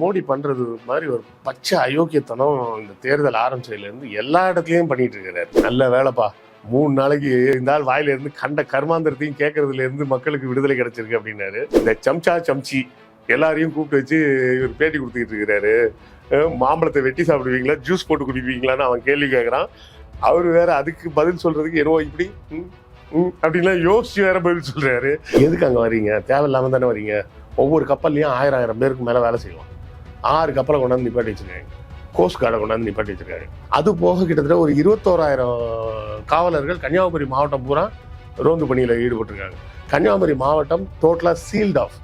மோடி பண்றது மாதிரி ஒரு பச்சை அயோக்கியத்தனம் இந்த தேர்தல் ஆரம்பிச்சதுலேருந்து எல்லா இடத்துலையும் பண்ணிட்டு இருக்கிறாரு. நல்ல வேலைப்பா. மூணு நாளைக்கு இந்த ஆள் வாயிலிருந்து கண்ட கர்மாந்திரத்தையும் கேட்கறதுல இருந்து மக்களுக்கு விடுதலை கிடைச்சிருக்கு அப்படின்னாரு. இந்த சம்சா சம்ச்சி எல்லாரையும் கூப்பிட்டு வச்சு இவர் பேட்டி கொடுத்துக்கிட்டு இருக்கிறாரு. மாம்பழத்தை வெட்டி சாப்பிடுவீங்களா? ஜூஸ் போட்டு குடிப்பீங்களான்னு அவன் கேள்வி கேட்குறான் அவர் வேற அதுக்கு பதில் சொல்றதுக்கு என்னவோ இப்படி ம், ம் அப்படின்லாம் யோசிச்சு வேற பதில் சொல்றாரு. எதுக்கு அங்கே வரீங்க தேவையில்லாம தானே வரீங்க ஒவ்வொரு கப்பல்லையும் ஆயிரம் ஆயிரம் பேருக்கு மேலே வேலை செய்யலாம். ஆறு கப்பலை கொண்டாந்து நிப்பாட்டி வச்சிருக்காங்க கோஸ்ட் கார்டை கொண்டாந்து நிப்பாட்டி வச்சிருக்காங்க அது போக கிட்டத்தட்ட ஒரு இருபத்தோராயிரம் காவலர்கள் கன்னியாகுமரி மாவட்டம் பூரா ரோந்து பணியில் ஈடுபட்டிருக்காங்க. கன்னியாகுமரி மாவட்டம் டோட்டலாக சீல்ட் ஆஃப்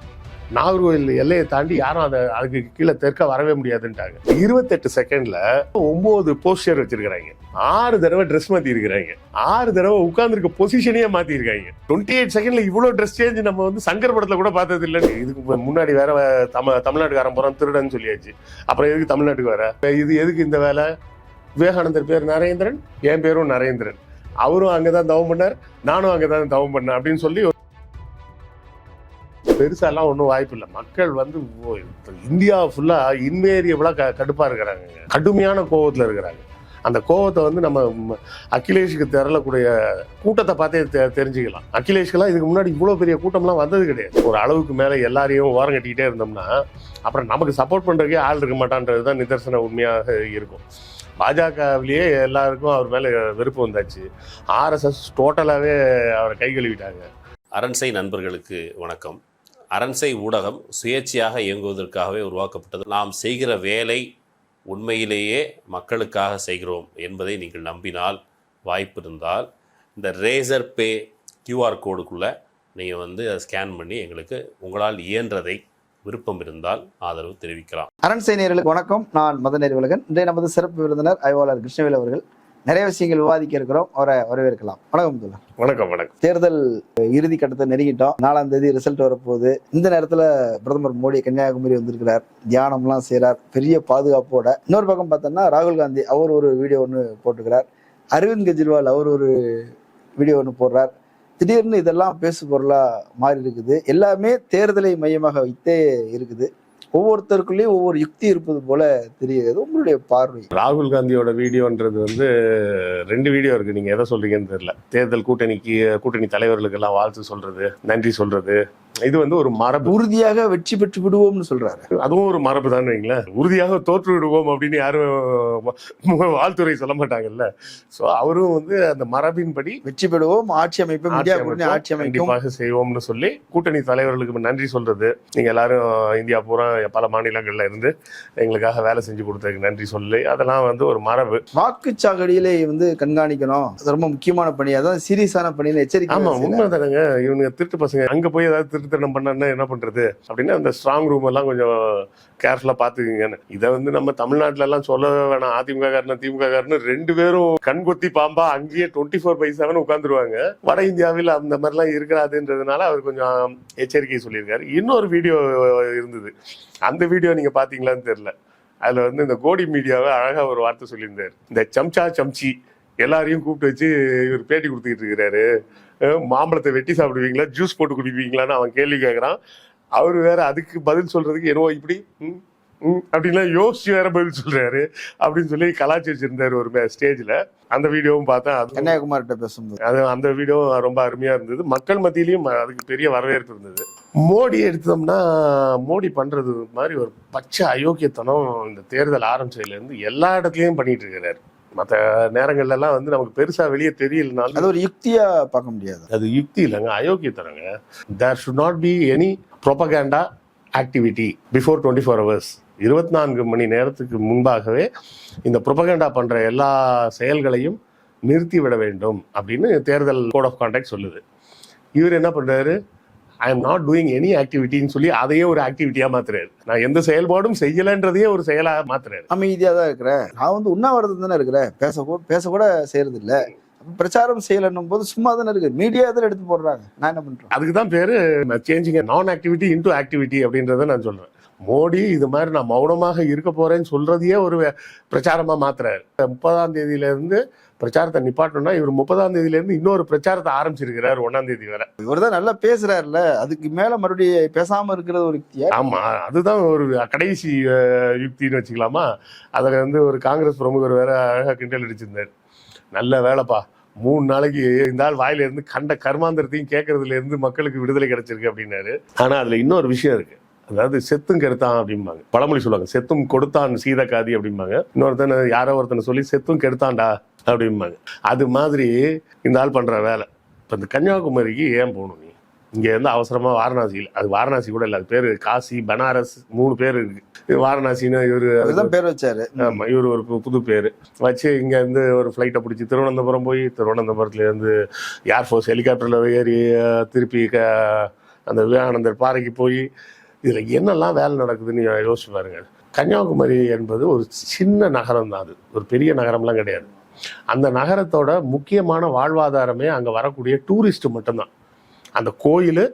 நாகர்கோவில் எல்லையை தாண்டி யாரும் அதை அதுக்கு கீழே தெற்க வரவே முடியாதுன்ட்டாங்க. இருபத்தெட்டு செகண்ட்ல ஒன்பது போஸ்டர் வச்சிருக்கிறாங்க. ஆறு தடவை ட்ரெஸ் மாத்தி இருக்கிறாங்க ஆறு தடவை உட்கார்ந்துருக்க பொசிஷனே மாத்தி இருக்காங்க டுவெண்ட்டி எயிட் செகண்ட்ல இவ்வளவு ட்ரெஸ் சேஞ்ச் நம்ம வந்து சங்கர் படத்துல கூட பார்த்தது இல்லை இதுக்கு முன்னாடி வேற வே- தமிழ் தமிழ்நாட்டுக்காரன் போறான் திருடன்னு சொல்லியாச்சு. அப்புறம் எதுக்கு தமிழ்நாட்டுக்கு வேற இது எதுக்கு இந்த வேலை? விவேகானந்தர் பேர் நரேந்திரன் என் பேரும் நரேந்திரன். அவரும் அங்கதான் தவம் பண்ணார் நானும் அங்கதான் தவம் பண்ணேன் அப்படின்னு சொல்லி பெருசாலாம் ஒன்றும் வாய்ப்பு இல்லை மக்கள் வந்து இந்தியா ஃபுல்லாக இன்வேரியபிளாக க கடுப்பாக இருக்கிறாங்க. கடுமையான கோபத்தில் இருக்கிறாங்க. அந்த கோவத்தை வந்து நம்ம அகிலேஷுக்கு திரளக்கூடிய கூட்டத்தை பார்த்தே தெ- தெரிஞ்சுக்கலாம். அகிலேஷ்க்கெல்லாம் இதுக்கு முன்னாடி இவ்வளோ பெரிய கூட்டம்லாம் வந்தது கிடையாது. ஒரு அளவுக்கு மேலே எல்லாரையும் ஓரம் கட்டிக்கிட்டே இருந்தோம்னா அப்புறம் நமக்கு சப்போர்ட் பண்ணுறதுக்கே ஆள் இருக்க மாட்டான்றது தான் நிதர்சன உண்மையாக இருக்கும். பாஜகவிலேயே எல்லாருக்கும் அவர் மேலே வெறுப்பு வந்தாச்சு. ஆர்எஸ்எஸ் டோட்டலாகவே அவரை கை கழுவிட்டாங்க. அரண்சை நண்பர்களுக்கு வணக்கம். அரண்சை ஊடகம் சுயேட்சையாக இயங்குவதற்காகவே உருவாக்கப்பட்டது. நாம் செய்கிற வேலை உண்மையிலேயே மக்களுக்காக செய்கிறோம் என்பதை நீங்கள் நம்பினால் வாய்ப்பு இருந்தால் இந்த ரேசர் பே கியூஆர் கோடுக்குள்ளே நீங்கள் வந்து அதை ஸ்கேன் பண்ணி எங்களுக்கு உங்களால் இயன்றதை விருப்பம் இருந்தால் ஆதரவு தெரிவிக்கலாம். அரண்சை நேயர்களுக்கு வணக்கம். நான் மதநேர் அறிவழகன் இன்றைய நமது சிறப்பு விருந்தினர் ஆய்வாளர் கிருஷ்ணவேல் அவர்கள். நிறைய விஷயங்கள் விவாதிக்க இருக்கிறோம். அவரை வரவேற்கலாம். வணக்கம் வணக்கம் வணக்கம். தேர்தல் இறுதி கட்டத்தை நெருங்கிட்டோம். நாலாம் தேதி ரிசல்ட் வரப்போகுது. இந்த நேரத்துல பிரதமர் மோடி கன்னியாகுமரி வந்திருக்கிறார். தியானம்லாம் செய்றார். பெரிய பாதுகாப்போட. இன்னொரு பக்கம் பார்த்தோம்னா ராகுல் காந்தி அவர் ஒரு வீடியோ ஒன்று போட்டுக்கிறார் அரவிந்த் கெஜ்ரிவால் அவர் ஒரு வீடியோ ஒன்று போடுறார். திடீர்னு இதெல்லாம் பேசு பொருளா மாறி இருக்குது எல்லாமே தேர்தலை மையமாக வைத்தே இருக்குது. ஒவ்வொருத்தருக்குள்ளேயும் ஒவ்வொரு யுக்தி இருப்பது போல தெரியுது உங்களுடைய பார்வை. ராகுல் காந்தியோட வீடியோன்றது வந்து ரெண்டு வீடியோ இருக்கு. நீங்க எதை சொல்றீங்கன்னு தெரியல. தேர்தல் கூட்டணிக்கு கூட்டணி தலைவர்களுக்கு எல்லாம் வாழ்த்து சொல்றது நன்றி சொல்றது. இது வந்து ஒரு மரபு. உறுதியாக வெற்றி பெற்று விடுவோம்னு சொல்றாரு. அதுவும் ஒரு மரபு தான் வைங்களேன். உறுதியாக தோற்று விடுவோம் அப்படின்னு யாரும் வாழ்த்துறை சொல்ல மாட்டாங்கல்ல. சோ அவரும் வந்து அந்த மரபின்படி வெற்றி பெறுவோம் ஆட்சி அமைப்போம், ஆட்சி கண்டிப்பாக செய்வோம்னு சொல்லி கூட்டணி தலைவர்களுக்கு நன்றி சொல்றது. நீங்க எல்லாரும் இந்தியா பூரா பல மாநிலங்கள்ல இருந்து எங்களுக்காக வேலை செஞ்சு கொடுத்ததுக்கு நன்றி சொல்லி அதெல்லாம் வந்து ஒரு மரபு. வாக்குச்சாவடியிலே வந்து கண்காணிக்கணும். அது ரொம்ப முக்கியமான பணி. அதான் சீரியஸான பணின்னு எச்சரிக்கை ஆமா செய்யறாரு. உண்மைதானங்க இவனுங்க திருட்டு பசங்க. அங்க போய் ஏதாவது திருத்தனம் பண்ணா என்ன பண்றது? அப்படின்னு அந்த ஸ்ட்ராங் ரூம் எல்லாம் கொஞ்சம் கேர்ஃபுல்லா பாத்துக்குங்கன்னு இதை வந்து நம்ம தமிழ்நாட்டுல எல்லாம் சொல்ல வேணாம். அதிமுக காரன திமுக காரனு ரெண்டு பேரும் கண்கொத்தி பாம்பா அங்கேயே டுவெண்ட்டி ஃபோர் பை செவன் உட்காந்துருவாங்க வட இந்தியாவில் அந்த மாதிரிலாம் இருக்கிறாதுன்றதுனால அவர் கொஞ்சம் எச்சரிக்கை சொல்லியிருக்காரு. இன்னொரு வீடியோ இருந்தது. அந்த வீடியோ நீங்க பாத்தீங்களான்னு தெரியல. அதுல வந்து இந்த கோடி மீடியாவை அழகா ஒரு வார்த்தை சொல்லியிருந்தாரு. இந்த சம்சா சம்ச்சி எல்லாரையும் கூப்பிட்டு வச்சு இவர் பேட்டி கொடுத்துக்கிட்டு இருக்கிறாரு. மாம்பழத்தை வெட்டி சாப்பிடுவீங்களா? ஜூஸ் போட்டு குடிப்பீங்களான்னு அவன் கேள்வி கேட்கறான் அவர் வேற அதுக்கு பதில் சொல்றதுக்கு என்னவோ இப்படி அப்படின்லாம் யோசிச்சு வேற பதில் சொல்றாரு. அப்படின்னு சொல்லி கலாச்சி வச்சிருந்தாரு ஒரு ஸ்டேஜ்ல அந்த வீடியோவும் பார்த்தேன். அது கன்னியாகுமரிட்ட பேசும்போது. அது அந்த வீடியோ ரொம்ப அருமையா இருந்தது. மக்கள் மத்தியிலையும் அதுக்கு பெரிய வரவேற்பு இருந்தது. மோடி எடுத்தோம்னா மோடி பண்றது மாதிரி ஒரு பச்சை அயோக்கியத்தனம் இந்த தேர்தல் ஆரம்பிச்சதுல இருந்து எல்லா இடத்துலயும் பண்ணிட்டு இருக்கிறாரு. மற்ற நேரங்கள்ல எல்லாம் வந்து நமக்கு பெருசா வெளியே தெரியலனாலும் அது ஒரு யுக்தியா பார்க்க முடியாது. அது யுக்தி இல்லைங்க அயோக்கியத்தனங்க. There should not be any propaganda activity before twenty four hours இருபத்தி நான்கு மணி நேரத்துக்கு முன்பாகவே இந்த ப்ரொபகேண்டா பண்ற எல்லா செயல்களையும் நிறுத்தி விட வேண்டும் அப்படின்னு தேர்தல் கோட் ஆஃப் கான்டாக்ட் சொல்லுது. இவர் என்ன பண்றாரு? I am not doing any ஆக்டிவிட்டின்னு சொல்லி அதையே ஒரு ஆக்டிவிட்டியா மாத்துறாரு. நான் எந்த செயல்பாடும் செய்யலைன்றதையே ஒரு செயலா மாத்துறாரு. அமைதியா தான் இருக்கிறேன். நான் வந்து உண்ணாவிரதம் தானே இருக்கிறேன். பேச கூட பேச கூட செய்யறது இல்ல பிரச்சாரம் செய்யலன்னும் போது சும்மா தானே இருக்கு. மீடியா தான் எடுத்து போடுறாங்க. நான் என்ன பண்றேன் அதுக்கு தான் பேரு சேஞ்சிங் நான் ஆக்டிவிட்டி இன்டு ஆக்டிவிட்டி அப்படின்றத நான் சொல்றேன். மோடி இது மாதிரி நான் மௌனமாக இருக்க போறேன்னு சொல்றதையே ஒரு பிரச்சாரமா மாத்துறாரு. முப்பதாம் தேதியில இருந்து பிரச்சாரத்தை நிப்பாட்டணும்னா இவர் முப்பதாம் தேதியில இருந்து இன்னொரு பிரச்சாரத்தை ஆரம்பிச்சிருக்கிறார் ஒன்னாம் தேதி வரை. இவர் தான் நல்லா பேசுறாருல்ல. அதுக்கு மேல மறுபடியும் பேசாம இருக்கிறது ஒரு ஆமா அதுதான் ஒரு கடைசி யுக்தின்னு வச்சுக்கலாமா? அதில் வந்து ஒரு காங்கிரஸ் பிரமுகர் வேற அழகா கிண்டல் அடிச்சிருந்தார். நல்ல வேலைப்பா. மூணு நாளைக்கு இந்த ஆள் வாயில இருந்து கண்ட கர்மாந்திரத்தையும் கேட்கறதுல இருந்து மக்களுக்கு விடுதலை கிடைச்சிருக்கு அப்படின்னாரு. ஆனா அதுல இன்னொரு விஷயம் இருக்கு. அதாவது செத்தும் கெடுத்தான் அப்படிம்பாங்க. பழமொழி சொல்லுவாங்க. செத்தும் கொடுத்தான் சீதக்காதி அப்படிம்பாங்க. இன்னொருத்தனை யாரோ ஒருத்தனை சொல்லி செத்தும் கெடுத்தான்டா அப்படிம்பாங்க. அது மாதிரி இந்த ஆள் பண்ற வேலை. இப்போ இந்த கன்னியாகுமரிக்கு ஏன் போகணும் நீ? இங்க இருந்து அவசரமா வாரணாசியில் அது வாரணாசி கூட இல்லை அது பேரு காசி பனாரஸ் மூணு பேர் இருக்கு. வாரணாசின்னு இவரு அதுதான் பேர் வச்சாரு. ஆமா இவர் ஒரு புது பேர். வச்சு இங்க இருந்து ஒரு ஃப்ளைட்டை பிடிச்சி திருவனந்தபுரம் போய் திருவனந்தபுரத்துல இருந்து ஏர்ஃபோர்ஸ் ஹெலிகாப்டர்ல ஏறி திருப்பி க- அந்த விவேகானந்தர் பாறைக்கு போய் இதில் என்னெல்லாம் வேலை நடக்குதுன்னு யோசிச்சு பாருங்க கன்னியாகுமரி என்பது ஒரு சின்ன நகரம் தான் அது. ஒரு பெரிய நகரம்லாம் கிடையாது. அந்த நகரத்தோட முக்கியமான வாழ்வாதாரமே அங்கே வரக்கூடிய டூரிஸ்ட் மட்டும்தான். அந்த கோயில்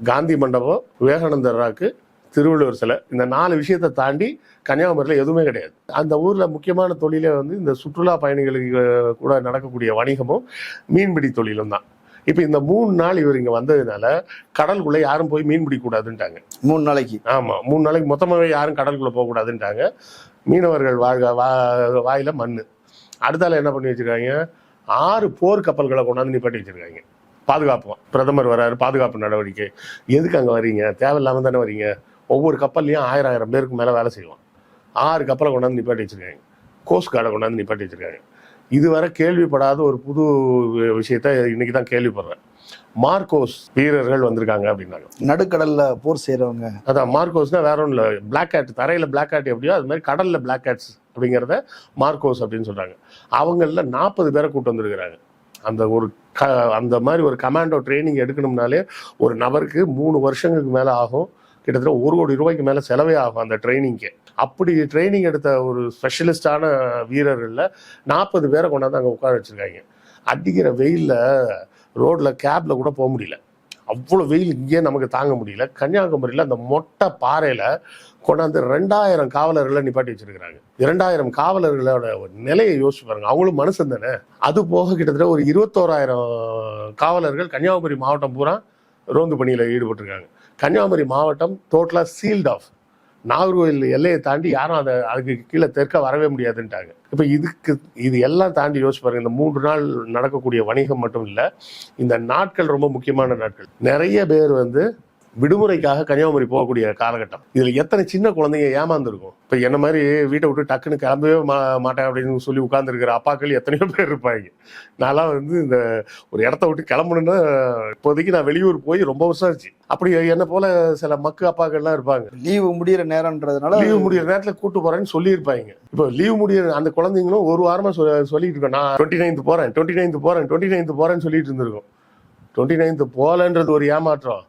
காந்தி மண்டபம் விவேகானந்தர் ராக்கு திருவள்ளுவர் சிலை இந்த நாலு விஷயத்தை தாண்டி கன்னியாகுமரியில் எதுவுமே கிடையாது. அந்த ஊரில் முக்கியமான தொழிலே வந்து இந்த சுற்றுலா பயணிகளுக்கு கூட நடக்கக்கூடிய வணிகமும் மீன்பிடி தொழிலும் தான். இப்போ இந்த மூணு நாள் இவர் இங்கே வந்ததுனால கடலுக்குள்ளே யாரும் போய் மீன் பிடிக்கூடாதுன்ட்டாங்க மூணு நாளைக்கு. ஆமாம் மூணு நாளைக்கு மொத்தமாகவே யாரும் கடலுக்குள்ளே போகக்கூடாதுன்ட்டாங்க மீனவர்கள் வாழ்க வா வாயில மண் அடுத்தால என்ன பண்ணி வச்சிருக்காங்க? ஆறு போர் கப்பல்களை கொண்டாந்து நிப்பாட்டி வச்சிருக்காங்க. பாதுகாப்பு. பிரதமர் வராரு பாதுகாப்பு நடவடிக்கை. எதுக்கு அங்கே வர்றீங்க? தேவையில்லாம தானே வர்றீங்க? ஒவ்வொரு கப்பல்லையும் ஆயிரம் ஆயிரம் பேருக்கு மேலே வேலை செய்வோம் ஆறு கப்பலை கொண்டாந்து நிப்பாட்டி வச்சிருக்காங்க. கோஸ்ட் கார்டை கொண்டாந்து நிப்பாட்டி வச்சிருக்காங்க. இதுவரை கேள்விப்படாத ஒரு புது விஷயத்த இன்னைக்கு தான் கேள்விப்படுறேன். மார்க்கோஸ் வீரர்கள் வந்திருக்காங்க அப்படின்னாங்க. நடுக்கடல்ல போர் செய்யறவங்க அதான் மார்க்கோஸ்னா வேற ஒன்றும் இல்லை பிளாக் கேட் தரையில் பிளாக் கேட் எப்படியோ அது மாதிரி கடலில் பிளாக் கேட்ஸ் அப்படிங்கிறத மார்க்கோஸ் அப்படின்னு சொல்கிறாங்க அவங்கள நாற்பது பேரை கூட்டு வந்திருக்கிறாங்க. அந்த ஒரு க அந்த மாதிரி ஒரு கமாண்டோ ட்ரைனிங் எடுக்கணும்னாலே ஒரு நபருக்கு மூணு வருஷங்களுக்கு மேலே ஆகும். கிட்டத்தட்ட ஒரு கோடி ரூபாய்க்கு மேலே செலவே ஆகும் அந்த ட்ரைனிங்க்கு. அப்படி ட்ரைனிங் எடுத்த ஒரு ஸ்பெஷலிஸ்டான வீரர்களில் நாற்பது பேரை கொண்டாந்து அங்கே உட்கார வச்சுருக்காங்க. அடிக்கிற வெயிலில் ரோட்டில் கேபில் கூட போக முடியல. அவ்வளோ வெயில் இங்கேயே நமக்கு தாங்க முடியல. கன்னியாகுமரியில் அந்த மொட்டை பாறையில் கொண்டாந்து ரெண்டாயிரம் காவலர்களை நிப்பாட்டி வச்சிருக்கிறாங்க. இரண்டாயிரம் காவலர்களோட நிலையை யோசிச்சு பாருங்க. அவங்களும் மனுஷன் தானே. அது போக கிட்டத்தட்ட ஒரு இருபத்தோராயிரம் காவலர்கள் கன்னியாகுமரி மாவட்டம் பூரா ரோந்து பணியில் ஈடுபட்டிருக்காங்க. கன்னியாகுமரி மாவட்டம் டோட்டலாக சீல்ட் ஆஃப் நாகர்கோவில் எல்லையை தாண்டி யாரும் அதை அதுக்கு கீழே தெற்க வரவே முடியாதுன்ட்டாங்க. இப்போ இதுக்கு இது எல்லாம் தாண்டி யோசிச்சு பாருங்க இந்த மூன்று நாள் நடக்கக்கூடிய வணிகம் மட்டும் இல்லை இந்த நாட்கள் ரொம்ப முக்கியமான நாட்கள். நிறைய பேர் வந்து விடுமுறைக்காக கன்னியாகுமரி போகக்கூடிய காலகட்டம். இதுல எத்தனை சின்ன குழந்தைங்க ஏமாந்துருக்கும்? இப்ப என்ன மாதிரி வீட்டை விட்டு டக்குன்னு கிளம்பவே மா- மாட்டேன் அப்படின்னு சொல்லி உட்கார்ந்துருக்கிற அப்பாக்கள் எத்தனையோ பேர் இருப்பாங்க. நான்லாம் வந்து இந்த ஒரு இடத்த விட்டு கிளம்பணுன்னா இப்போதைக்கு நான் வெளியூர் போய் ரொம்ப வருஷம் ஆச்சு அப்படி என்ன போல சில மக்கு அப்பாக்கள்லாம் இருப்பாங்க. லீவு முடியிற நேரம்ன்றதுனால லீவு முடியிற நேரத்துல கூட்டு போறேன்னு சொல்லியிருப்பாங்க. இப்போ லீவு முடியிற அந்த குழந்தைங்களும் ஒரு வாரமா சொல்லிட்டு இருக்கோம். நான் டுவெண்ட்டி நைன்த் போறேன் டுவெண்ட்டி நைன்த் போறேன் டுவெண்ட்டி நைன்த் போறேன்னு சொல்லிட்டு இருந்திருக்கோம். டுவெண்ட்டி நைன்த் போகலன்றது ஒரு ஏமாற்றம்.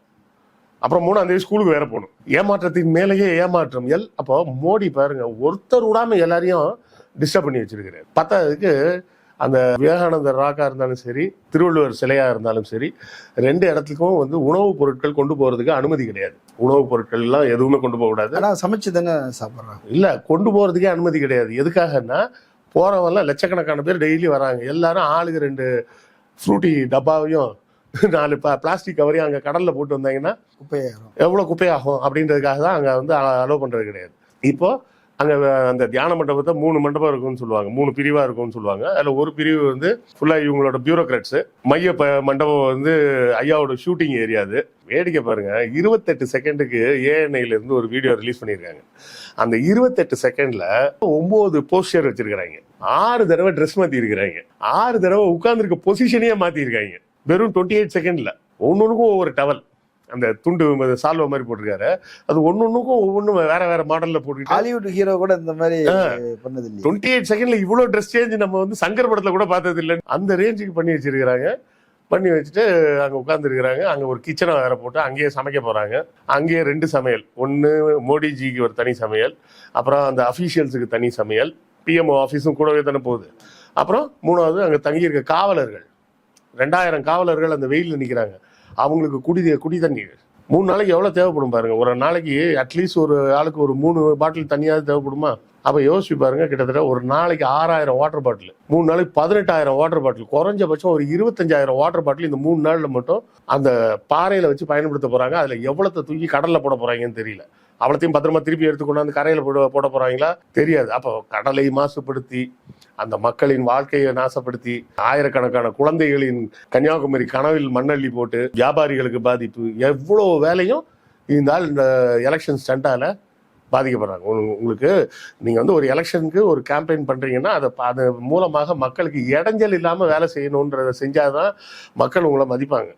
அப்புறம் மூணாம் தேதி ஸ்கூலுக்கு வேற போகணும். ஏமாற்றத்தின் மேலேயே ஏமாற்றம். எல் அப்போ மோடி பாருங்க ஒருத்தர் விடாம எல்லாரையும் டிஸ்டர்ப் பண்ணி வச்சிருக்கிறார். பத்தாவதுக்கு அந்த விவேகானந்தர் ராக்கா இருந்தாலும் சரி திருவள்ளுவர் சிலையா இருந்தாலும் சரி ரெண்டு இடத்துக்கும் வந்து உணவுப் பொருட்கள் கொண்டு போறதுக்கு அனுமதி கிடையாது. உணவுப் பொருட்கள் எல்லாம் எதுவுமே கொண்டு போக கூடாது. ஆனா சமைச்சு தானே சாப்பிடுறாங்க. இல்ல கொண்டு போறதுக்கே அனுமதி கிடையாது. எதுக்காகன்னா போறவங்கலாம் லட்சக்கணக்கான பேர் டெய்லி வராங்க. எல்லாரும் ஆளுக்கு ரெண்டு ஃப்ரூட்டி டப்பாவையும் நாலு பிளாஸ்டிக் கவரையும் அங்க கடல்ல போட்டு வந்தாங்கன்னா குப்பையாயிரும். எவ்வளவு குப்பையாகும் அப்படின்றதுக்காக தான் அங்க வந்து அலோவ் பண்றது கிடையாது. இப்போ அங்க அந்த தியான மண்டபத்தை மூணு மண்டபம் இருக்கும்னு சொல்லுவாங்க. மூணு பிரிவா இருக்கும்னு சொல்லுவாங்க. அதுல ஒரு பிரிவு வந்து ஃபுல்லா இவங்களோட பியூரோக்ராட்ஸ் மைய ப- மண்டபம் வந்து ஐயாவோட ஷூட்டிங் ஏரியா அது. வேடிக்கை பாருங்க. இருபத்தெட்டு செகண்டுக்கு ஏஎன்ஐல இருந்து ஒரு வீடியோ ரிலீஸ் பண்ணியிருக்காங்க. அந்த இருபத்தெட்டு செகண்ட்ல ஒன்பது போஸ்டர் வச்சிருக்கிறாங்க. ஆறு தடவை ட்ரெஸ் மாத்தி இருக்கிறாங்க ஆறு தடவை உட்கார்ந்துருக்க பொசிஷனையே மாத்தி இருக்காங்க வெறும் டுவெண்ட்டி எயிட் செகண்ட்ல ஒன்னொன்னுக்கும் ஒவ்வொரு டவல். அந்த துண்டு சால்வ மாதிரி போட்டிருக்காரு. அது ஒன்னொன்னுக்கும் ஒவ்வொன்றும் வேற வேற மாடல்ல போட்டுக்கிட்டு ஹாலிவுட் ஹீரோ கூட இந்த மாதிரி பண்ணது டுவெண்ட்டி எயிட் செகண்ட்ல இவ்வளவு ட்ரெஸ் சேஞ்ச் நம்ம வந்து சங்கர் படத்துல கூட பார்த்தது இல்லை அந்த ரேஞ்சுக்கு பண்ணி வச்சிருக்கிறாங்க. பண்ணி வச்சுட்டு அங்க உட்காந்துருக்கிறாங்க அங்க ஒரு கிச்சனை வேற போட்டு அங்கேயே சமைக்க போறாங்க. அங்கேயே ரெண்டு சமையல். ஒன்னு மோடிஜிக்கு ஒரு தனி சமையல். அப்புறம் அந்த அஃபீஷியல்ஸுக்கு தனி சமையல். பிஎம்ஓ ஆஃபீஸும் கூடவே தானே போகுது. அப்புறம் மூணாவது அங்க தங்கியிருக்க காவலர்கள். ரெண்டாயிரம் காவலர்கள் அந்த வெயிலில் நிற்கிறாங்க அவங்களுக்கு குடி குடி தண்ணீர் மூணு நாளைக்கு எவ்வளோ தேவைப்படும் பாருங்க. ஒரு நாளைக்கு அட்லீஸ்ட் ஒரு ஆளுக்கு ஒரு மூணு பாட்டில் தண்ணியாவது தேவைப்படுமா? அப்போ யோசிச்சு பாருங்க கிட்டத்தட்ட ஒரு நாளைக்கு ஆறாயிரம் வாட்டர் பாட்டில் மூணு நாளைக்கு பதினெட்டாயிரம் வாட்டர் பாட்டில் குறைஞ்சபட்சம் ஒரு இருபத்தஞ்சாயிரம் வாட்டர் பாட்டில் இந்த மூணு நாளில் மட்டும் அந்த பாறையில் வச்சு பயன்படுத்த போகிறாங்க அதில் எவ்வளோத்தை தூக்கி கடலில் போட போகிறாங்கன்னு தெரியல. அவ்வளோத்தையும் பத்திரமா திருப்பி எடுத்து கொண்டாந்து கரையில் போட போட போறாங்களா? தெரியாது. அப்போ கடலை மாசுபடுத்தி அந்த மக்களின் வாழ்க்கையை நாசப்படுத்தி ஆயிரக்கணக்கான குழந்தைகளின் கன்னியாகுமரி கனவில் மண்ணள்ளி போட்டு வியாபாரிகளுக்கு பாதிப்பு எவ்வளோ வேலையும் இந்த ஆள் இந்த எலெக்ஷன் ஸ்டண்டால பாதிக்கப்படுறாங்க. உங்களுக்கு நீங்கள் வந்து ஒரு எலெக்ஷனுக்கு ஒரு கேம்பெயின் பண்ணுறீங்கன்னா அதை அது மூலமாக மக்களுக்கு இடைஞ்சல் இல்லாமல் வேலை செய்யணுன்றதை செஞ்சால் தான் மக்கள் உங்களை மதிப்பாங்க.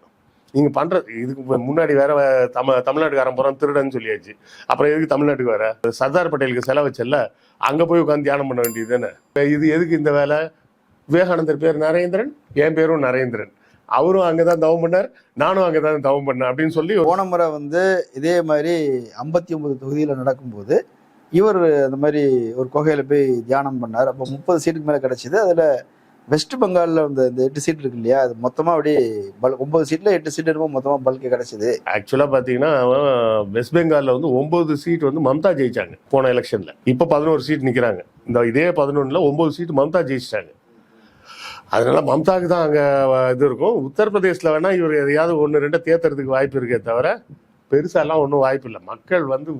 நீங்க பண்றது இதுக்கு முன்னாடி வேற வே- தமிழ் தமிழ்நாட்டுக்காரன் போறான் திருடன்னு சொல்லியாச்சு. அப்புறம் எதுக்கு தமிழ்நாட்டுக்கு வேற சர்தார் பட்டேலுக்கு செலவு வச்சல்ல அங்க போய் உட்காந்து தியானம் பண்ண வேண்டியது தானே? இது எதுக்கு இந்த வேலை? விவேகானந்தர் பேர் நரேந்திரன் என் பேரும் நரேந்திரன். அவரும் அங்கதான் தவம் பண்ணார் நானும் அங்கதான் தவம் பண்ணேன் அப்படின்னு சொல்லி போன முறை வந்து இதே மாதிரி ஐம்பத்தி ஒன்பது தொகுதியில் நடக்கும்போது இவர் அந்த மாதிரி ஒரு குகையில் போய் தியானம் பண்ணார். அப்போ முப்பது சீட்டுக்கு மேலே கிடச்சிது. அதில் வெஸ்ட் பெங்காலில் இந்த இந்த எட்டு சீட் இருக்கு இல்லையா அது மொத்தமாக அப்படியே பல் ஒன்பது சீட்டில் எட்டு சீட் இருக்கும் மொத்தமாக பல்கே கிடைச்சிது. ஆக்சுவலாக பார்த்தீங்கன்னா வெஸ்ட் பெங்காலில் வந்து ஒன்பது சீட் வந்து மம்தா ஜெயிச்சாங்க போன எலெக்ஷனில் இப்போ பதினோரு சீட் நிற்கிறாங்க இந்த இதே பதினொன்றில் ஒன்பது சீட் மம்தா ஜெயிச்சிட்டாங்க. அதனால மம்தாக்கு தான் அங்கே இது இருக்கும். உத்தரப்பிரதேசில் வேணால் இவர் எதையாவது ஒன்று ரெண்டு தேத்துறதுக்கு வாய்ப்பு இருக்கே தவிர பெருசாலாம் ஒன்றும் வாய்ப்பு இல்லை. மக்கள் வந்து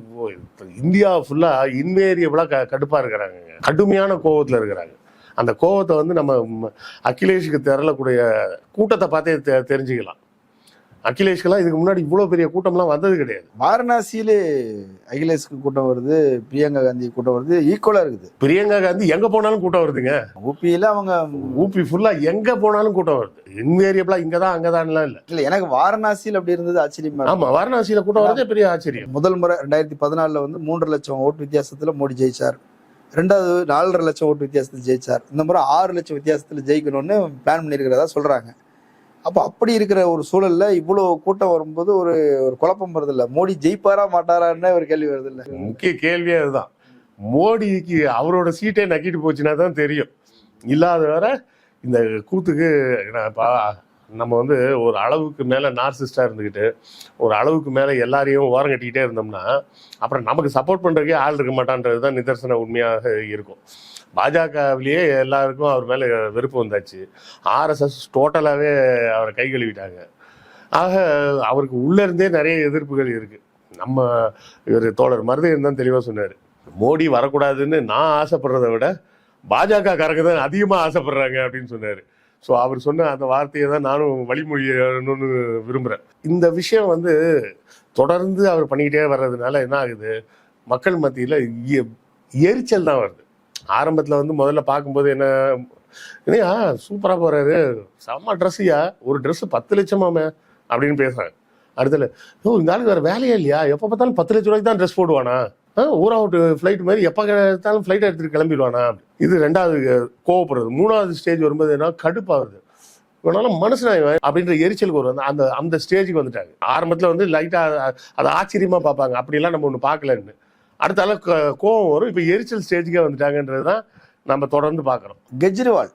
இந்தியா ஃபுல்லாக இன்வேரியபிளா க கடுப்பாக இருக்கிறாங்க கடுமையான கோபத்தில் இருக்கிறாங்க. அந்த கோவத்தை வந்து நம்ம அகிலேஷுக்கு திரளக்கூடிய கூட்டத்தை பார்த்தே தெ- தெரிஞ்சுக்கலாம். அகிலேஷ்கெல்லாம் இதுக்கு முன்னாடி இவ்வளோ பெரிய கூட்டம்லாம் வந்தது கிடையாது. வாரணாசியிலே அகிலேஷ்க்கு கூட்டம் வருது பிரியங்கா காந்தி கூட்டம் வருது ஈக்குவலாக இருக்குது. பிரியங்கா காந்தி எங்க போனாலும் கூட்டம் வருதுங்க. ஊபியில் அவங்க ஊபி ஃபுல்லா எங்க போனாலும் கூட்டம் வருது. இன்வேரியபிளா இங்கதான் அங்கதான்லாம் இல்ல. இல்லை எனக்கு வாரணாசியில் அப்படி இருந்தது ஆச்சரியமா இருக்கு. ஆமா வாரணாசியில கூட்டம் வரதே பெரிய ஆச்சரியம். முதல் முறை ரெண்டாயிரத்தி பதினாலில் வந்து மூன்றரை லட்சம் ஓட்டு வித்தியாசத்தில் மோடி ஜெயிச்சார். ரெண்டாவது நாலரை லட்சம் ஓட்டு வித்தியாசத்தில் ஜெயிச்சார். இந்த முறை ஆறு லட்சம் வித்தியாசத்தில் ஜெயிக்கணும்னு பிளான் பண்ணியிருக்கிறதா சொல்கிறாங்க அப்போ அப்படி இருக்கிற ஒரு சூழல்ல இவ்வளோ கூட்டம் வரும்போது ஒரு ஒரு குழப்பம் வருதில்ல. மோடி ஜெயிப்பாரா மாட்டாரான்னு ஒரு கேள்வி வருதில்ல. முக்கிய கேள்வியே அதுதான். மோடிக்கு அவரோட சீட்டே நக்கிட்டு போச்சுன்னா தான் தெரியும். இல்லாத வேற இந்த கூத்துக்கு நான் நம்ம வந்து ஒரு அளவுக்கு மேலே நார்சிஸ்டாக இருந்துக்கிட்டு ஒரு அளவுக்கு மேலே எல்லாரையும் ஓரம் கட்டிக்கிட்டே இருந்தோம்னா அப்புறம் நமக்கு சப்போர்ட் பண்ணுறக்கே ஆள் இருக்க மாட்டான்றது தான் நிதர்சன உண்மையாக இருக்கும். பாஜகவிலேயே எல்லாருக்கும் அவர் மேலே வெறுப்பு வந்தாச்சு. ஆர்எஸ்எஸ் டோட்டலாகவே அவரை கை கழுவிட்டாங்க. ஆக அவருக்கு உள்ளேருந்தே நிறைய எதிர்ப்புகள் இருக்குது நம்ம இவர் தோழர் மருதையன் தான் தெளிவாக சொன்னார். மோடி வரக்கூடாதுன்னு நான் ஆசைப்படுறத விட பாஜக காரங்க தான் அதிகமாக ஆசைப்படுறாங்க அப்படின்னு சொன்னார். ஸோ அவர் சொன்ன அந்த வார்த்தையை தான் நானும் வழிமொழியணும்னு விரும்புகிறேன் இந்த விஷயம் வந்து தொடர்ந்து அவர் பண்ணிக்கிட்டே வர்றதுனால என்ன ஆகுது? மக்கள் மத்தியில் எரிச்சல் தான் வருது. ஆரம்பத்தில் வந்து முதல்ல பார்க்கும்போது என்ன என்னையா சூப்பராக போகிறாரு செம்ம ட்ரெஸ்ஸையா ஒரு ட்ரெஸ்ஸு பத்து லட்சமாமே அப்படின்னு பேசுகிறாங்க அடுத்தல ஓ இந்த ஆளுக்கு வேறு வேலையே இல்லையா? எப்போ பார்த்தாலும் பத்து லட்ச ரூபாய்க்கு தான் ட்ரெஸ் போடுவானா? ஊர் அவுட் ஃப்ளைட் மாதிரி எப்போ எடுத்தாலும் ஃப்ளைட் எடுத்துட்டு கிளம்பிடுவானா இது ரெண்டாவது கோவப்படுறது. மூணாவது ஸ்டேஜ் வரும்போது என்ன கடுப்பாகுது. இவனால இவன் அப்படின்ற எரிச்சலுக்கு வரும் அந்த அந்த ஸ்டேஜுக்கு வந்துட்டாங்க. ஆரம்பத்தில் வந்து லைட்டாக அதை ஆச்சரியமா பார்ப்பாங்க. அப்படிலாம் நம்ம ஒன்று பார்க்கலன்னு அடுத்த க- கோவம் வரும். இப்போ எரிச்சல் ஸ்டேஜுக்கே வந்துட்டாங்கன்றது தான் நம்ம தொடர்ந்து பார்க்குறோம். கெஜ்ரிவால்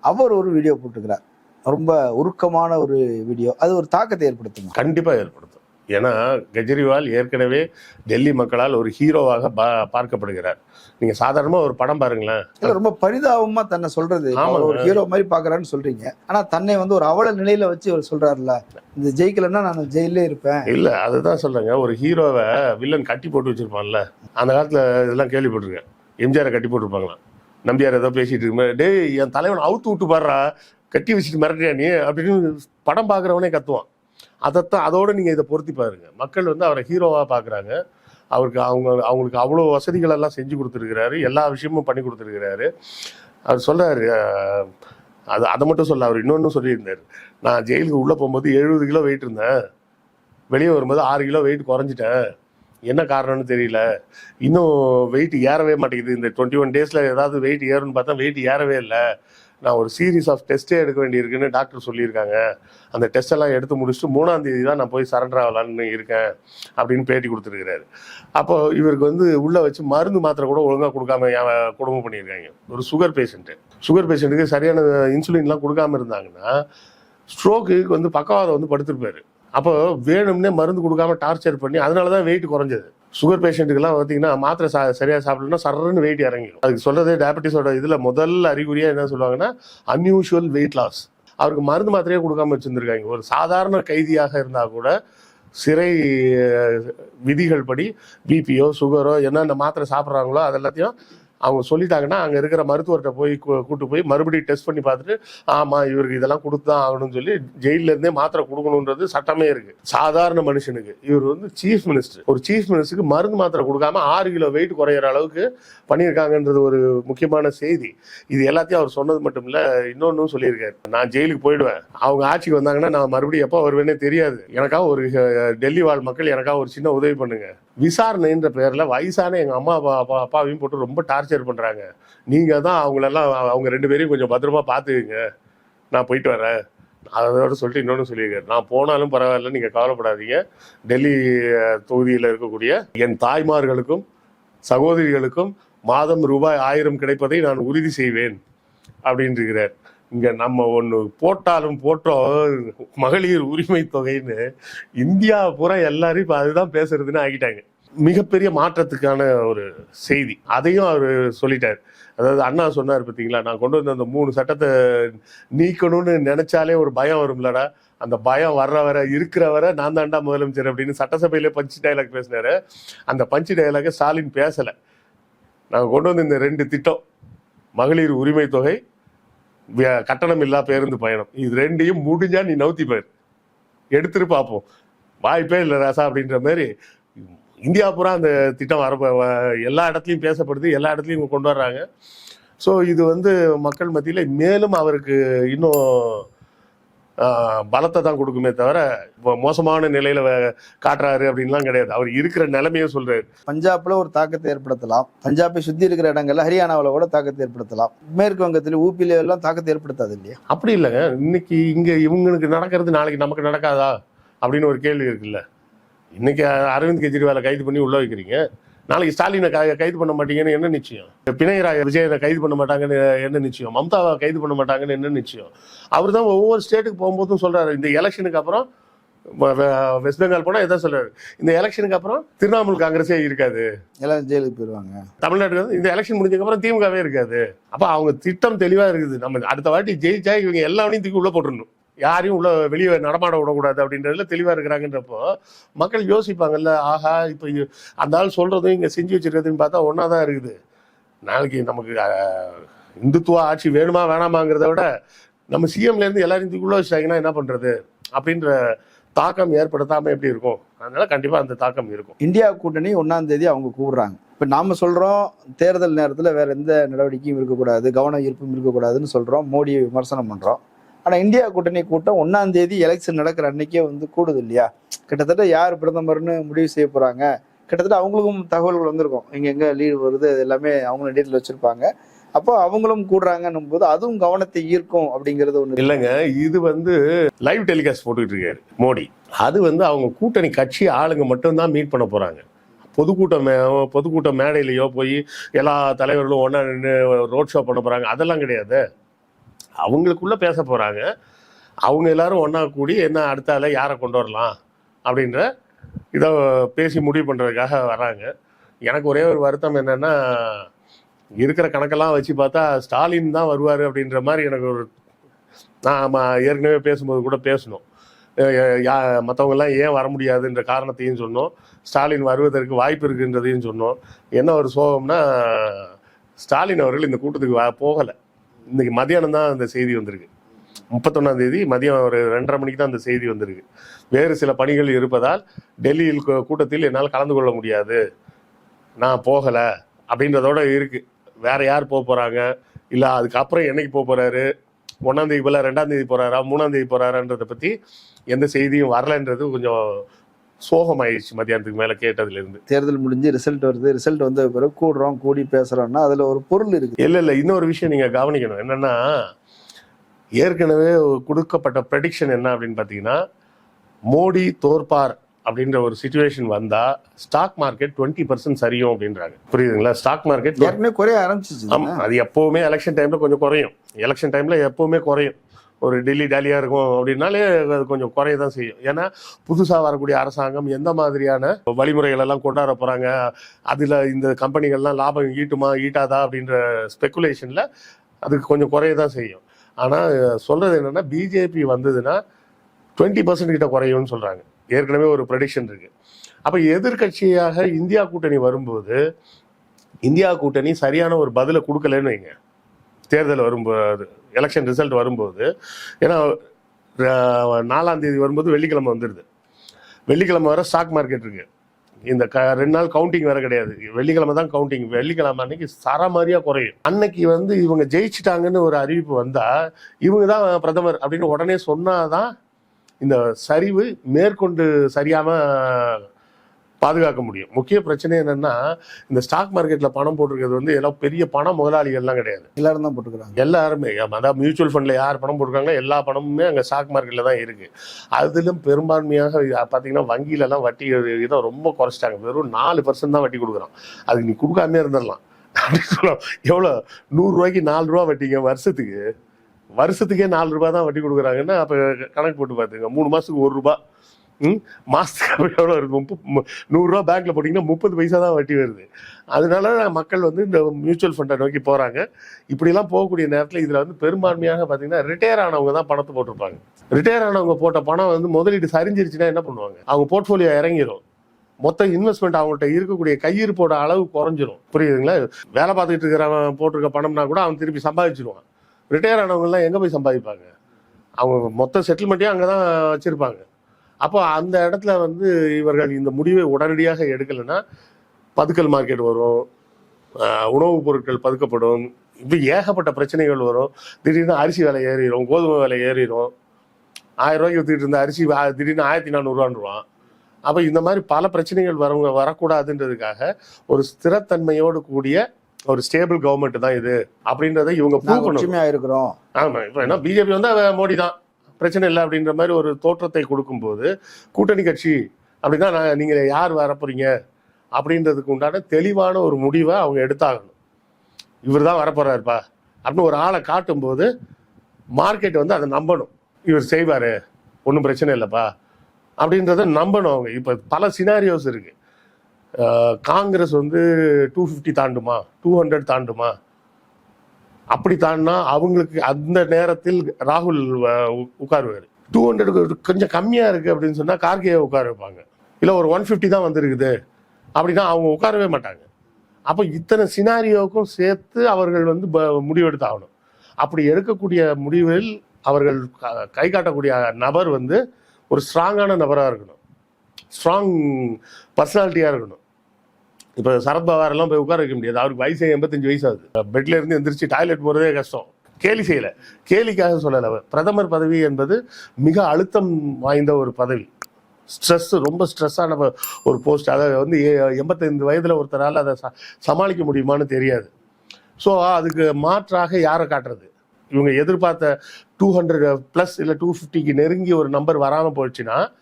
அவர் ஒரு வீடியோ போட்டுக்கிறார் ரொம்ப உருக்கமான ஒரு வீடியோ அது ஒரு தாக்கத்தை ஏற்படுத்துமா? கண்டிப்பாக ஏற்படுத்தும். ஏன்னா கெஜ்ரிவால் ஏற்கனவே டெல்லி மக்களால் ஒரு ஹீரோவாக பார்க்கப்படுகிறார். நீங்க சாதாரணமா ஒரு படம் பாருங்களேன். இல்ல ரொம்ப பரிதாபமா தன்னை சொல்றது. ஒரு. ஹீரோ மாதிரி பாக்குறான்னு சொல்றீங்க. ஆனா தன்னை வந்து ஒரு அவல நிலையில வச்சு அவர் சொல்றாருல்ல இந்த ஜெயிக்கலன்னா நான் ஜெயிலே இருப்பேன். இல்ல அதுதான் சொல்றேங்க. ஒரு ஹீரோவை வில்லன் கட்டி போட்டு வச்சிருப்பான்ல. அந்த காலத்துல இதெல்லாம் கேள்விப்பட்டிருக்கேன். எம்ஜிஆரை கட்டி போட்டிருப்பாங்களாம். நம்பியார் ஏதோ பேசிட்டு இருக்கும்போது டேய் என் தலைவன் அவுத்து விட்டு பாடுறா கட்டி வச்சுட்டு மிரட்டியா நீ? அப்படின்னு படம் பார்க்குறவனே கத்துவான். அதைத்தான் அதோட நீங்கள் இதை பொருத்தி பாருங்க. மக்கள் வந்து அவரை ஹீரோவாக பார்க்குறாங்க அவருக்கு அவங்க அவங்களுக்கு அவ்வளோ வசதிகள் எல்லாம் செஞ்சு கொடுத்துருக்கிறாரு. எல்லா விஷயமும் பண்ணி கொடுத்துருக்கிறாரு. அவர் சொல்கிறாரு அது அதை மட்டும் சொல்ல அவர் இன்னொன்றும் சொல்லியிருந்தார். நான் ஜெயிலுக்கு உள்ளே போகும்போது எழுபது கிலோ வெயிட் இருந்தேன். வெளியே வரும்போது ஆறு கிலோ வெயிட் குறைஞ்சிட்டேன். என்ன காரணம்னு தெரியல. இன்னும் வெயிட் ஏறவே மாட்டேங்குது. இந்த டுவெண்ட்டி ஒன் டேஸில் ஏதாவது வெயிட் ஏறும்னு பார்த்தா வெயிட் ஏறவே இல்லை. நான் ஒரு சீரீஸ் ஆஃப் டெஸ்ட்டே எடுக்க வேண்டியிருக்குன்னு டாக்டர் சொல்லியிருக்காங்க. அந்த டெஸ்ட் எல்லாம் எடுத்து முடிச்சுட்டு மூணாம் தேதி தான் நான் போய் சரண்டர் ஆகலான்னு இருக்கேன் அப்படின்னு பேட்டி கொடுத்துருக்கிறாரு. அப்போ இவருக்கு வந்து உள்ள வச்சு மருந்து மாத்திரை கூட ஒழுங்காக கொடுக்காம ஏன் குடும்பம் பண்ணியிருக்காங்க. ஒரு சுகர் பேஷண்ட்டு சுகர் பேஷண்ட்டுக்கு சரியான இன்சுலின்லாம் கொடுக்காம இருந்தாங்கன்னா ஸ்ட்ரோக்கு வந்து பக்கவாதம் வந்து படுத்திருப்பாரு. அப்போ வேணும்னே மருந்து கொடுக்காம டார்ச்சர் பண்ணி அதனால தான் வெயிட் குறைஞ்சது. சுகர் பேஷண்ட்டுக்கெல்லாம் பார்த்தீங்கன்னா மாத்திரை சா சரியாக சாப்பிடலன்னா சர்றன்னு வெயிட் இறங்கிடும் அதுக்கு சொல்கிறது டயபெட்டிஸோட இதில் முதல் அறிகுறியாக என்ன சொல்லுவாங்கன்னா அன்யூஷுவல் வெயிட் லாஸ் அவருக்கு மருந்து மாத்திரையே கொடுக்காம வச்சுருந்துருக்காங்க. ஒரு சாதாரண கைதியாக இருந்தால் கூட சிறை விதிகள் படி பிபியோ சுகரோ என்னென்ன மாத்திரை சாப்பிட்றாங்களோ அது எல்லாத்தையும் அவங்க சொல்லிட்டாங்கன்னா அங்கே இருக்கிற மருத்துவர்கிட்ட போய் கூட்டு போய் மறுபடியும் டெஸ்ட் பண்ணி பார்த்துட்டு ஆமாம் இவருக்கு இதெல்லாம் கொடுத்து தான் ஆகணும்னு சொல்லி ஜெயிலிருந்தே இருந்தே மாத்திரை கொடுக்கணுன்றது சட்டமே இருக்கு. சாதாரண மனுஷனுக்கு. இவர் வந்து சீஃப் மினிஸ்டர் ஒரு சீஃப் மினிஸ்டருக்கு மருந்து மாத்திரை கொடுக்காம ஆறு கிலோ வெயிட் குறையிற அளவுக்கு பண்ணியிருக்காங்கன்றது ஒரு முக்கியமான செய்தி. இது எல்லாத்தையும் அவர் சொன்னது மட்டும் இல்லை இன்னொன்னும் சொல்லியிருக்காரு. நான் ஜெயிலுக்கு போயிடுவேன். அவங்க ஆட்சிக்கு வந்தாங்கன்னா நான் மறுபடியும் எப்போ வருவேனே தெரியாது. எனக்காக ஒரு டெல்லி வாழ் மக்கள் எனக்காக ஒரு சின்ன உதவி பண்ணுங்க. விசாரணைன்ற பேரில் வயசான எங்கள் அம்மா அப்பா அப்பா அப்பாவையும் போட்டு ரொம்ப டார்ச்சர் சேர் பண்ணுறாங்க நீங்கள் தான் அவங்களெல்லாம் அவங்க ரெண்டு பேரையும் கொஞ்சம் பத்திரமா பார்த்துக்குங்க. நான் போயிட்டு வரேன். அதோட சொல்லிட்டு இன்னொன்று சொல்லியிருக்காரு. நான் போனாலும் பரவாயில்ல நீங்கள் கவலைப்படாதீங்க. டெல்லி தொகுதியில் இருக்கக்கூடிய என் தாய்மார்களுக்கும் சகோதரிகளுக்கும் மாதம் ரூபாய் ஆயிரம் கிடைப்பதை நான் உறுதி செய்வேன் அப்படின்னு இருக்கிறார் நம்ம ஒன்று போட்டாலும் போட்டோம். மகளிர் உரிமை தொகைன்னு இந்தியா பூரா எல்லாரும் இப்போ அதுதான் பேசுறதுன்னு ஆகிட்டாங்க. மிகப்பெரிய மாற்றத்துக்கான ஒரு செய்தி. அதையும் அவர் சொல்லிட்டார். அதாவது அண்ணா சொன்னார் பார்த்தீங்களா நான் கொண்டு வந்த அந்த மூணு சட்டத்தை நீக்கணும்னு நினைச்சாலே ஒரு பயம் வரும்லடா. அந்த பயம் வர்ற வர இருக்கிற வர நான் தாண்டா முதலமைச்சர் அப்படின்னு சட்டசபையிலே பஞ்சு டைலாக் பேசினாரு. அந்த பஞ்சு டைலாக ஸ்டாலின் பேசலை. நாங்கள் கொண்டு வந்த இந்த ரெண்டு திட்டம் மகளிர் உரிமை தொகை கட்டணம் இல்லா பேருந்து பயணம் இது ரெண்டையும் முடிஞ்சா நீ நவுத்தி போயிரு. எடுத்துட்டு பார்ப்போம் வாய்ப்பே இல்லை ராசா அப்படின்ற மாதிரி இந்தியா பூரா அந்த திட்டம் வர எல்லா இடத்துலையும் பேசப்படுது எல்லா இடத்துலையும் இவங்க கொண்டு வர்றாங்க. ஸோ இது வந்து மக்கள் மத்தியில் மேலும் அவருக்கு இன்னும் பலத்தை தான் கொடுக்குமே தவிர இப்போ மோசமான நிலையில காட்டுறாரு அப்படின்லாம் கிடையாது. அவர் இருக்கிற நிலைமையை சொல்றாரு. பஞ்சாப்ல ஒரு தாக்கத்தை ஏற்படுத்தலாம். பஞ்சாபை சுத்தி இருக்கிற இடங்கள்ல ஹரியானாவில் கூட தாக்கத்தை ஏற்படுத்தலாம். மேற்கு வங்கத்துல ஊபில எல்லாம் தாக்கத்தை ஏற்படுத்தாது இல்லையா? அப்படி இல்லைங்க. இன்னைக்கு இங்க இவங்களுக்கு நடக்கிறது நாளைக்கு நமக்கு நடக்காதா? அப்படின்னு ஒரு கேள்வி இருக்குல்ல. இன்னைக்கு அரவிந்த் கெஜ்ரிவாலை கைது பண்ணி உள்ள வைக்கிறீங்க. நாளைக்கு ஸ்டாலினை கைது பண்ண மாட்டீங்கன்னு என்ன நிச்சயம்? பிணையராய விஜயனை கைது பண்ண மாட்டாங்கன்னு என்ன நிச்சயம்? மம்தாவை கைது பண்ண மாட்டாங்கன்னு என்ன நிச்சயம்? அவர் தான் ஒவ்வொரு ஸ்டேட்டுக்கு போகும்போதும் சொல்றாரு. இந்த எலெக்ஷனுக்கு அப்புறம் வெஸ்ட் பெங்கால் போனா இதான் சொல்றாரு. இந்த எலெக்ஷனுக்கு அப்புறம் திரிணாமுல் காங்கிரஸே இருக்காது. எல்லாம் ஜெயிலுக்கு போயிடுவாங்க வந்து இந்த எலெக்ஷன் முடிஞ்சதுக்கு அப்புறம் திமுகவே இருக்காது. அப்ப அவங்க திட்டம் தெளிவா இருக்குது. நம்ம அடுத்த வாட்டி ஜெயிச்சா இவங்க எல்லாவனையும் தூக்கி உள்ள போட்டுடணும் யாரையும் உள்ள வெளியே நடமாட விடக்கூடாது அப்படின்றதுல தெளிவா இருக்கிறாங்கன்றப்போ மக்கள் யோசிப்பாங்கல்ல ஆஹா இப்ப அந்த ஆள் சொல்றதும் இங்க செஞ்சு வச்சிருக்கிறதுன்னு பார்த்தா ஒன்றா தான் இருக்குது. நாளைக்கு நமக்கு இந்துத்துவ ஆட்சி வேணுமா வேணாமாங்கிறத விட நம்ம சிஎம்ல இருந்து எல்லாரையும் உள்ள வச்சிட்டாங்கன்னா என்ன பண்றது? அப்படின்ற தாக்கம் ஏற்படுத்தாம எப்படி இருக்கும்? அதனால கண்டிப்பா அந்த தாக்கம் இருக்கும். இந்தியா கூட்டணி ஒன்னாம் தேதி அவங்க கூடுறாங்க இப்ப நாம சொல்றோம் தேர்தல் நேரத்துல வேற எந்த நடவடிக்கையும் இருக்கக்கூடாது கவன ஈர்ப்பும் இருக்கக்கூடாதுன்னு சொல்றோம் மோடியை விமர்சனம் பண்றோம். ஆனால் இந்தியா கூட்டணி கூட்டம் ஒன்றாம் தேதி எலெக்ஷன் நடக்கிற அன்னைக்கே வந்து கூடுது இல்லையா கிட்டத்தட்ட யார் பிரதமர்னு முடிவு செய்ய போகிறாங்க கிட்டத்தட்ட அவங்களுக்கும் தகவல்கள் வந்திருக்கும். இங்கே எங்கே லீடு வருது அது எல்லாமே அவங்களும் டீட்டெயில் வச்சுருப்பாங்க. அப்போ அவங்களும் கூடுறாங்கன்னும் போது அதுவும் கவனத்தை ஈர்க்கும் அப்படிங்கிறது ஒன்று இல்லைங்க இது வந்து லைவ் டெலிகாஸ்ட் போட்டுக்கிட்டு இருக்காரு மோடி. அது வந்து அவங்க கூட்டணி கட்சி ஆளுங்க மட்டும்தான் மீட் பண்ண போகிறாங்க பொதுக்கூட்டம் மே- பொதுக்கூட்டம் மேடையிலையோ போய் எல்லா தலைவர்களும் ஒன்றா நின்று ரோட் ஷோ பண்ண போகிறாங்க அதெல்லாம் கிடையாது. அவங்களுக்குள்ள பேச போகிறாங்க அவங்க எல்லாரும் ஒன்றா கூடி என்ன அடுத்தால யாரை கொண்டு வரலாம் அப்படின்ற இதை பேசி முடிவு பண்ணுறதுக்காக வராங்க எனக்கு ஒரே ஒரு வருத்தம் என்னன்னா இருக்கிற கணக்கெல்லாம் வச்சு பார்த்தா ஸ்டாலின் தான் வருவார் அப்படின்ற மாதிரி எனக்கு ஒரு நான் ஆமாம் ஏற்கனவே பேசும்போது கூட பேசணும். யா மற்றவங்கெல்லாம் ஏன் வர முடியாதுன்ற காரணத்தையும் சொன்னோம். ஸ்டாலின் வருவதற்கு வாய்ப்பு இருக்குன்றதையும் சொன்னோம். என்ன ஒரு சோகம்னா ஸ்டாலின் அவர்கள் இந்த கூட்டத்துக்கு வ- போகலை. இன்னைக்கு மதியானம் தான் அந்த செய்தி வந்திருக்கு. முப்பத்தொன்னாம் தேதி மதியம் ஒரு ரெண்டரை மணிக்கு தான் அந்த செய்தி வந்திருக்கு. வேறு சில பணிகள் இருப்பதால் டெல்லியில் கூ- கூட்டத்தில் என்னால் கலந்து கொள்ள முடியாது. நான் போகலை அப்படின்றதோட இருக்கு. வேற யார் போக போறாங்க? இல்லை அதுக்கப்புறம் என்னைக்கு போக போறாரு? ஒன்றாம் தேதி போல ரெண்டாம் தேதி போறாரா? மூணாம் தேதி போறாரான்றதை பத்தி எந்த செய்தியும் வரலன்றது கொஞ்சம் சோகமாயிடுச்சு மத்தியானத்துக்கு மேல கேட்டதுல இருந்து தேர்தல் முடிஞ்சு ரிசல்ட் வருது. ரிசல்ட் வந்த பிறகு கூடுறோம் கூடி பேசுறோம்னா அதுல ஒரு பொருள் இருக்கு. இல்ல இல்ல இன்னொரு விஷயம் நீங்க கவனிக்கணும். என்னன்னா ஏற்கனவே கொடுக்கப்பட்ட ப்ரெடிக்ஷன் என்ன அப்படின்னு பாத்தீங்கன்னா மோடி தோற்பார் அப்படின்ற ஒரு சுச்சுவேஷன் வந்தா ஸ்டாக் மார்க்கெட் டுவெண்ட்டி பர்சன்ட் சரியும் அப்படின்றாங்க. புரியுதுங்களா? ஸ்டாக் மார்க்கெட் ஏற்கனவே குறைய ஆரம்பிச்சிச்சு ஆமா அது எப்பவுமே எலெக்ஷன் டைம்ல கொஞ்சம் குறையும். எலெக்ஷன் டைம்ல எப்பவுமே குறையும். ஒரு டெல்லி டாலியாக இருக்கும் அப்படின்னாலே அது கொஞ்சம் குறைய தான் செய்யும். ஏன்னா புதுசாக வரக்கூடிய அரசாங்கம் எந்த மாதிரியான வழிமுறைகள் எல்லாம் கொண்டாட போகிறாங்க அதில் இந்த கம்பெனிகள்லாம் லாபம் ஈட்டுமா ஈட்டாதா அப்படின்ற ஸ்பெக்குலேஷனில் அதுக்கு கொஞ்சம் குறைய தான் செய்யும். ஆனால் சொல்கிறது என்னென்னா பிஜேபி வந்ததுன்னா டுவெண்ட்டி பர்சன்ட் கிட்ட குறையும்னு சொல்கிறாங்க ஏற்கனவே ஒரு ப்ரெடிக்ஷன் இருக்குது அப்போ எதிர்க்கட்சியாக இந்தியா கூட்டணி வரும்போது இந்தியா கூட்டணி சரியான ஒரு பதிலை கொடுக்கலன்னு வைங்க. தேர்தல் வரும்போது எலெக்ஷன் ரிசல்ட் வரும்போது ஏன்னா நாலாம் தேதி வரும்போது வெள்ளிக்கிழமை வந்துடுது வெள்ளிக்கிழமை வர ஸ்டாக் மார்க்கெட் இருக்கு. இந்த க ரெண்டு நாள் கவுண்டிங் வேற கிடையாது. வெள்ளிக்கிழமை தான் கவுண்டிங் வெள்ளிக்கிழமை அன்னைக்கு சரமாரியாக குறையும். அன்னைக்கு வந்து இவங்க ஜெயிச்சிட்டாங்கன்னு ஒரு அறிவிப்பு வந்தா இவங்க தான் பிரதமர் அப்படின்னு உடனே சொன்னாதான் இந்த சரிவு மேற்கொண்டு சரியாம பாதுகாக்க முடியும். முக்கிய பிரச்சனை என்னன்னா இந்த ஸ்டாக் மார்க்கெட்ல பணம் போட்டிருக்கிறது வந்து எல்லாம் பெரிய பண முதலாளிகள்லாம் கிடையாது. எல்லாரும் தான் போட்டுக்கிறாங்க. எல்லாருமே. அதாவது மியூச்சுவல் ஃபண்ட்ல யார் பணம் போட்டிருக்காங்களோ எல்லா பணமுமே அங்கே ஸ்டாக் மார்க்கெட்ல தான் இருக்கு. அதிலும் பெரும்பான்மையாக பார்த்தீங்கன்னா வங்கியில எல்லாம் வட்டி இதை ரொம்ப குறைச்சிட்டாங்க. வெறும் நாலு பர்சன்ட் தான் வட்டி கொடுக்குறோம் அதுக்கு நீ கொடுக்காம இருந்துடலாம். அப்படி சொல்லலாம் எவ்வளோ? நூறுரூவாய்க்கு நாலு ரூபா வட்டிங்க வருஷத்துக்கு. வருஷத்துக்கே நாலு ரூபாய் தான் வட்டி கொடுக்குறாங்கன்னா அப்போ கணக்கு போட்டு பார்த்துங்க மூணு மாதத்துக்கு ஒரு ரூபா. மாதத்துக்கு எவ்வளோ இருக்கும்? முப்ப- நூறுரூவா பேங்க்ல போட்டிங்கன்னா முப்பது பைசா தான் வட்டி வருது. அதனால மக்கள் வந்து இந்த மியூச்சுவல் ஃபண்டை நோக்கி போகிறாங்க இப்படிலாம் போகக்கூடிய நேரத்தில் இதில் வந்து பெரும்பான்மையாக பார்த்தீங்கன்னா ரிட்டையர் ஆனவங்க தான் பணத்தை போட்டிருப்பாங்க. ரிட்டையர் ஆனவங்க போட்ட பணம் வந்து முதலீடு சரிஞ்சிருச்சுன்னா என்ன பண்ணுவாங்க? அவங்க போர்ட்ஃபோலியோ இறங்கிடும் மொத்த இன்வெஸ்ட்மெண்ட் அவங்கள்ட்ட இருக்கக்கூடிய கையிருப்போட அளவு குறைஞ்சிரும். புரியுதுங்களா? வேலை பார்த்துக்கிட்டு இருக்கிறவன் போட்டிருக்க பணம்னா கூட அவன் திருப்பி சம்பாதிச்சிருவான். ரிட்டையர் ஆனவங்கலாம் எங்கே போய் சம்பாதிப்பாங்க? அவங்க மொத்த செட்டில்மெண்ட்டையும் அங்கே தான் வச்சுருப்பாங்க. அப்போ அந்த இடத்துல வந்து இவர்கள் இந்த முடிவை உடனடியாக எடுக்கலைன்னா பதுக்கல் மார்க்கெட் வரும். உணவுப் பொருட்கள் பதுக்கப்படும். இப்படி ஏகப்பட்ட பிரச்சனைகள் வரும். திடீர்னு அரிசி விலை ஏறிடும் கோதுமை விலை ஏறிடும். ஆயிரம் ரூபாய்க்கு வித்துக்கிட்டு இருந்த அரிசி திடீர்னு ஆயிரத்தி நானூறுவான்ருவான். அப்போ இந்த மாதிரி பல பிரச்சனைகள் வரவங்க வரக்கூடாதுன்றதுக்காக ஒரு ஸ்திரத்தன்மையோடு கூடிய ஒரு ஸ்டேபிள் கவர்மெண்ட் தான் இது. அப்படின்றத இவங்க ப்ரூவ் இருக்கிறோம். ஆமா இப்போ என்ன பிஜேபி வந்து மோடி தான் பிரச்சனை இல்லை அப்படின்ற மாதிரி ஒரு தோற்றத்தை கொடுக்கும்போது கூட்டணி கட்சி அப்படின்னா நான் நீங்கள் யார் வரப்போறீங்க அப்படின்றதுக்கு உண்டான தெளிவான ஒரு முடிவை அவங்க எடுத்தாகணும். இவர் தான் வரப்போறாருப்பா அப்படின்னு ஒரு ஆளை காட்டும்போது மார்க்கெட் வந்து அதை நம்பணும். இவர் செய்வார் ஒன்றும் பிரச்சனை இல்லைப்பா அப்படின்றத நம்பணும் அவங்க. இப்போ பல சினாரியோஸ் இருக்குது காங்கிரஸ் வந்து டூ ஃபிஃப்டி தாண்டுமா? டூ ஹண்ட்ரட் தாண்டுமா? அப்படி தாண்டினா அவங்களுக்கு அந்த நேரத்தில் ராகுல் உட்காருவார். டூ ஹண்ட்ரட் கொஞ்சம் கம்மியாக இருக்குது அப்படின்னு சொன்னால் கார்கேயை உட்கார வைப்பாங்க. இல்லை ஒரு ஒன் ஃபிஃப்டி தான் வந்திருக்குது. அப்படின்னா அவங்க உட்காரவே மாட்டாங்க. அப்போ இத்தனை சினாரியோவுக்கும் சேர்த்து அவர்கள் வந்து ப- முடிவெடுத்தாகணும். அப்படி எடுக்கக்கூடிய முடிவில் அவர்கள் கை காட்டக்கூடிய நபர் வந்து ஒரு ஸ்ட்ராங்கான நபராக இருக்கணும். ஸ்ட்ராங் பர்சனாலிட்டியாக இருக்கணும். இப்போ சரத்பவாரெல்லாம் போய் உட்கார வைக்க முடியாது. அவருக்கு வயசு எண்பத்தஞ்சு வயசு ஆகுது பெட்ல இருந்து எந்திரிச்சு டாய்லெட் போறதே கஷ்டம். கேலி செய்யல. கேலிக்காக சொல்லல அவர். பிரதமர் பதவி என்பது மிக அழுத்தம் வாய்ந்த ஒரு பதவி. ஸ்ட்ரெஸ் ரொம்ப ஸ்ட்ரெஸ்ஸான ஒரு போஸ்ட். அதை வந்து எண்பத்தைந்து வயதுல ஒருத்தரால் அதை ச- சமாளிக்க முடியுமான்னு தெரியாது. ஸோ அதுக்கு மாற்றாக யாரை காட்டுறது? இவங்க எதிர்பார்த்த டூ ஹண்ட்ரட் ப்ளஸ் இல்லை டூ ஃபிஃப்டிக்கு நெருங்கி ஒரு நம்பர் வராமல் போயிடுச்சுன்னா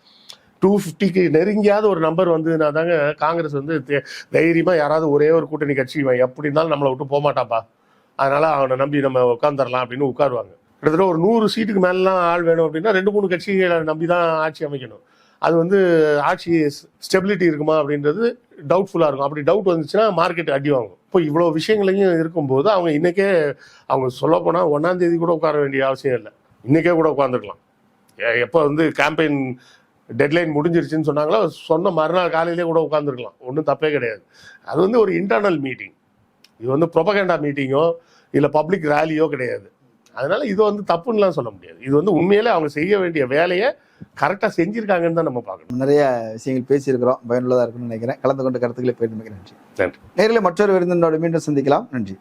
டூ ஃபிஃப்டிக்கு நெருங்கியாவது ஒரு நம்பர் வந்ததுன்னா தாங்க காங்கிரஸ் வந்து தைரியமாக யாராவது ஒரே ஒரு கூட்டணி கட்சி எப்படி இருந்தாலும் நம்மளை விட்டு போக மாட்டாப்பா அதனால் அவனை நம்பி நம்ம உட்காந்துரலாம் அப்படின்னு உட்காருவாங்க. கிட்டத்தட்ட ஒரு நூறு சீட்டுக்கு மேலாம் ஆள் வேணும் அப்படின்னா ரெண்டு மூணு கட்சிகளை நம்பி தான் ஆட்சி அமைக்கணும். அது வந்து ஆட்சி ஸ்டெபிலிட்டி இருக்குமா அப்படின்றது டவுட்ஃபுல்லாக இருக்கும். அப்படி டவுட் வந்துச்சுன்னா மார்க்கெட் அடி வாங்கும். இப்போ இவ்வளோ விஷயங்களையும் இருக்கும்போது அவங்க இன்னைக்கே அவங்க சொல்ல போனால் கூட உட்கார வேண்டிய அவசியம் இல்லை. இன்றைக்கே கூட உட்காந்துருக்கலாம் எப்போ வந்து கேம்பெயின் டெட்லைன் முடிஞ்சிருச்சுன்னு சொன்னாங்களோ? சொன்ன மறுநாள் காலையிலே கூட உட்காந்துருக்கலாம் ஒன்றும் தப்பே கிடையாது. அது வந்து ஒரு இன்டர்னல் மீட்டிங் இது வந்து ப்ரொபகேண்டா மீட்டிங்கோ இல்லை பப்ளிக் ரேலியோ கிடையாது. அதனால இது வந்து தப்புன்னுலாம் சொல்ல முடியாது. இது வந்து உண்மையிலே அவங்க செய்ய வேண்டிய வேலையை கரெக்டாக செஞ்சிருக்காங்கன்னு தான் நம்ம பார்க்கணும். நிறைய விஷயங்கள் பேசியிருக்கிறோம். பயனுள்ளதா இருக்கும்னு நினைக்கிறேன். கலந்து கொண்ட கருத்துக்களை போயிட்டு நன்றி. நன்றி. நேரில் மற்றொரு விருந்தினோடு மீண்டும் சந்திக்கலாம். நன்றி.